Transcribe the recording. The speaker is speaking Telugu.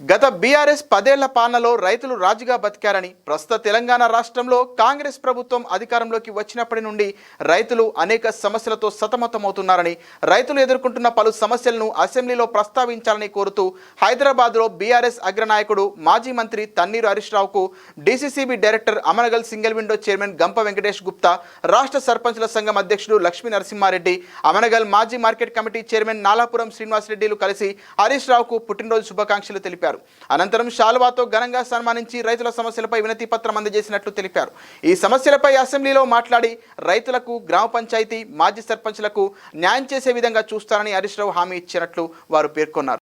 గత బీఆర్ఎస్ పదేళ్ళ పాలనలో రైతులు రాజుగా బతికారని ప్రస్తుత తెలంగాణ రాష్ట్రంలో కాంగ్రెస్ ప్రభుత్వం అధికారంలోకి వచ్చినప్పటి నుండి రైతులు అనేక సమస్యలతో సతమతమవుతున్నారని రైతులు ఎదుర్కొంటున్న పలు సమస్యలను అసెంబ్లీలో ప్రస్తావించాలని కోరుతూ హైదరాబాద్లో బీఆర్ఎస్ అగ్రనాయకుడు మాజీ మంత్రి తన్నీరు హరీష్ రావుకు DCCB director Amangal single window chairman Gampa Venkatesh Gupta రాష్ట్ర సర్పంచుల సంఘం అధ్యక్షుడు లక్ష్మీ నరసింహారెడ్డి అమనగల్ మాజీ మార్కెట్ కమిటీ చైర్మన్ నాలాపురం శ్రీనివాసరెడ్డిలు కలిసి హరీష్ రావుకు పుట్టినరోజు శుభాకాంక్షలు తెలిపారు. అనంతరం షాలువాతో ఘనంగా సన్మానించి రైతుల సమస్యలపై వినతి పత్రం అందజేసినట్లు తెలిపారు. ఈ సమస్యలపై అసెంబ్లీలో మాట్లాడి రైతులకు గ్రామ పంచాయతీ మాజీ సర్పంచ్లకు న్యాయం చేసే విధంగా చూస్తారని హరీష్ రావు హామీ ఇచ్చినట్లు వారు పేర్కొన్నారు.